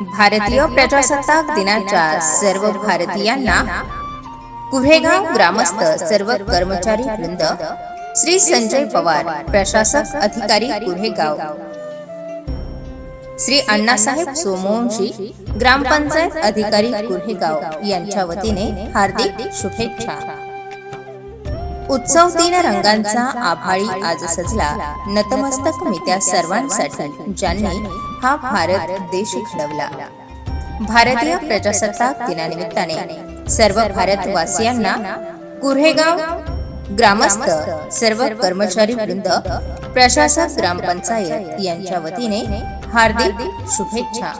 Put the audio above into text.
भारतीय प्रजासत्ताक दिनाच्या सर्व भारतीयांना कुऱ्हेगाव ग्रामस्थ सर्व कर्मचारी वृंद श्री संजय पवार प्रशासक अधिकारी कुऱ्हेगाव. श्री अण्णासाहेब सोमवंशी ग्रामपंचायत अधिकारी कुऱ्हेगाव यांच्या वतीने हार्दिक शुभेच्छा. उत्सव तीन रंगांचा आभाळी आज सजला. नतमस्तक मी त्या सर्वांसाठी ज्यांनी हा भारत देश घडवला भारतीय प्रजासत्ताक दिनानिमित्ताने सर्व भारतवासियांना कुऱ्हेगाव ग्रामस्थ सर्व कर्मचारी वृंद प्रशासक ग्रामपंचायत यांच्या वतीने हार्दिक शुभेच्छा.